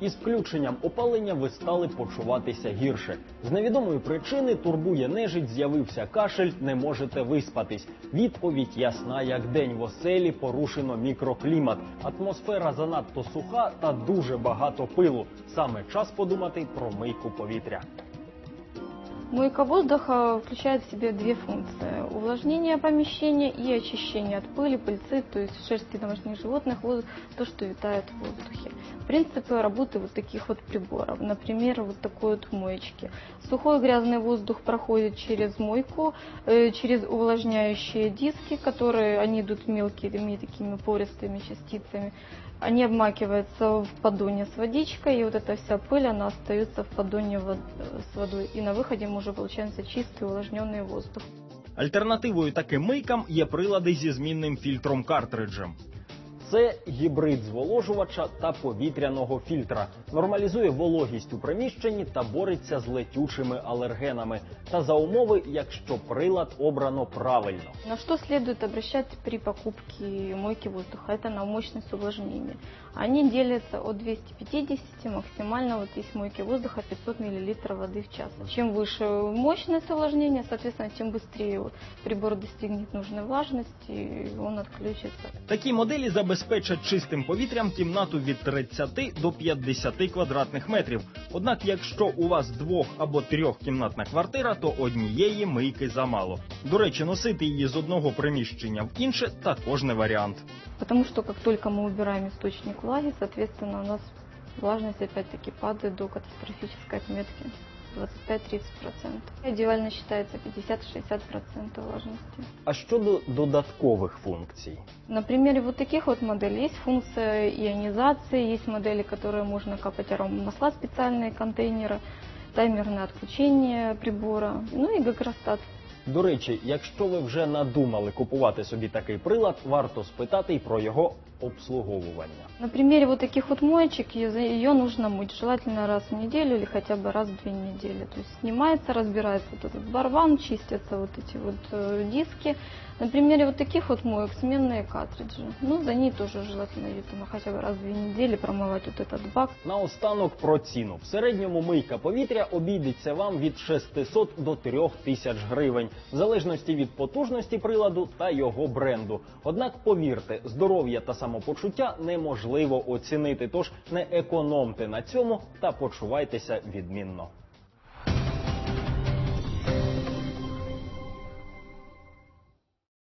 Із включенням опалення ви стали почуватися гірше. З невідомої причини турбує нежить, з'явився кашель, не можете виспатись. Відповідь ясна, як день в оселі порушено мікроклімат. Атмосфера занадто суха та дуже багато пилу. Саме час подумати про мийку повітря. Мойка воздуха включает в себе две функции. Увлажнение помещения и очищение от пыли, пыльцы, то есть шерсти домашних животных, вот то, что витает в воздухе. Принципы работы вот таких вот приборов. Например, вот такой вот моечки. Сухой грязный воздух проходит через мойку, э, через увлажняющие диски, которые, они идут мелкими такими пористыми частицами. Они обмакиваются в поддоне с водичкой, и вот эта вся пыль, она остается в поддоне вод- э, с водой. И на выходе мы уже получается чистый увлажненный воздух. Альтернативою таким мийкам є прилади зі змінним фільтром картриджем. Це гібрид зволожувача та повітряного фільтра. Нормалізує вологість у приміщенні та бореться з летючими алергенами. Та за умови, якщо прилад обрано правильно. На что следует обращать при покупке мойки воздуха? Это на мощность увлажнения. Они делятся от 250, максимально вот есть мойки воздуха 500 мл воды в час. Чем выше мощность увлажнения, соответственно, тем быстрее вот прибор достигнет нужной влажности, и он отключится. Такі моделі забезпечать чистим повітрям кімнату від 30 до 50 квадратних метрів. Однак, якщо у вас двох або трьохкімнатна квартира, то однієї мийки замало. До речі, носити її з одного приміщення в інше також не варіант. Потому что как только мы убираем источник влаги, соответственно, у нас влажность опять-таки падает до катастрофической отметки 25-30%. Идеально считается 50-60% влажности. А щодо додаткових функцій, На примере вот таких вот моделей есть функция ионизации, есть модели, которые можно капать аромамасла, специальные контейнеры, таймерное отключение прибора, ну и гагростат. до речі, якщо ви вже надумали купувати собі такий прилад, варто спитати й про його обслуговування. На примере вот таких вот моечек ее, нужно мыть желательно раз в неделю или хотя бы раз в две недели. То есть снимается, разбирается вот этот барван, чистятся вот эти вот э, диски. На примере вот таких вот моек сменные картриджи. Ну, за ней тоже желательно ее там хотя бы раз в две недели промывать вот этот бак. Наостанок про ціну. В середньому мийка повітря обійдеться вам від 600 до 3000 гривень, в залежності від потужності приладу та його бренду. Однак повірте, здоров'я та самопочуття неможливо оцінити, тож не економте на цьому та почувайтеся відмінно.